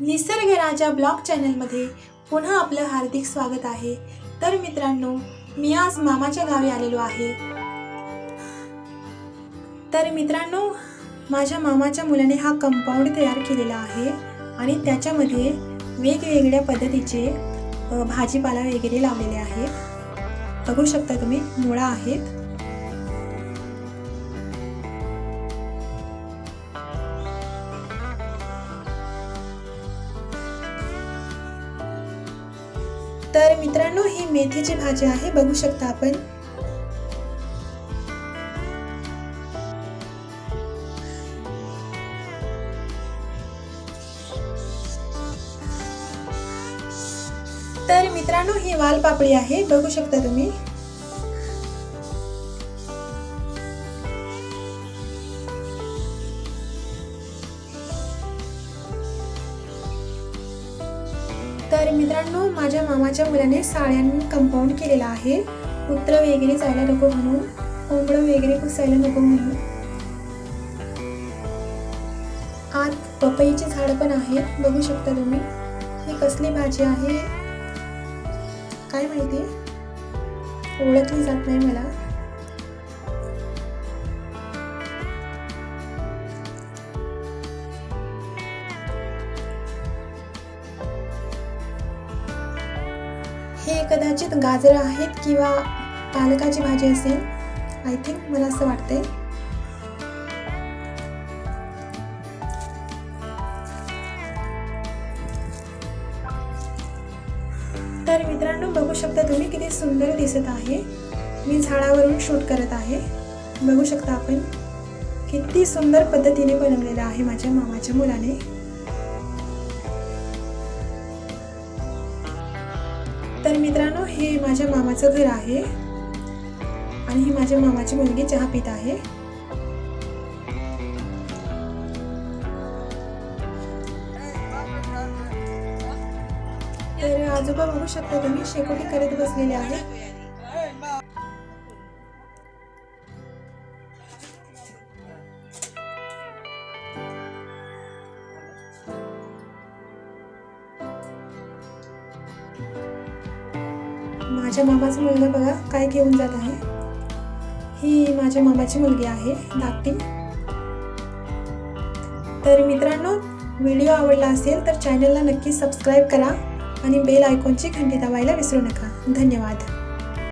निसर्ग राजा ब्लॉग चॅनलमध्ये पुन्हा आपलं हार्दिक स्वागत आहे. तर मित्रांनो मी आज मामाच्या गावी आलेलो आहे. तर मित्रांनो माझ्या मामाच्या मुलाने हा कंपाऊंड तयार केलेला आहे आणि त्याच्यामध्ये वेगवेगळ्या पद्धतीचे भाजीपाला वगैरे लावलेले आहेत. बघू शकता तुम्ही मुळा आहेत. तर मित्रांनो ही मेथीची भाजी आहे. बघू शकता आपण. तर मित्रांनो ही वालपापडी आहे. बघू शकता तुम्ही. तर मित्रांनो माझ्या मामाच्या मुलाने साड्यांनी कंपाऊंड केलेला आहे. कुत्र वगैरे जायला नको म्हणून. कोंबडं वगैरे पुसायला नको म्हणून. आत पपईचे झाड पण आहेत बघू शकता तुम्ही. ही कसली भाजी आहे? काय माहिती? ओळखली जात नाही मला. हे कदाचित गाजर आहेत किंवा पालकाची भाजी असेल आय थिंक मला असं वाटतंय. तर मित्रांनो बघू शकता तुम्ही किती सुंदर दिसत आहे. मी झाडावरून शूट करत आहे. बघू शकता आपण किती सुंदर पद्धतीने बनवलेलं आहे माझ्या मामाच्या मुलाने. तर मित्रांनो हे माझ्या मामाचं घर आहे. आणि ही माझ्या मामाची मुलगी चहा पित आहे. तर आजोबा बघू शकता तुम्ही शेकोटी करत बसलेले आहेत. माझ्या मामाचा मुलगा बघा काय घेऊन जात आहे. ही माझ्या मामाची मुलगी आहे धाकटी तर मित्रांनो व्हिडिओ आवडला असेल तर चॅनलला नक्की सबस्क्राईब करा आणि बेल आयकॉनची घंटी दाबायला विसरू नका. धन्यवाद.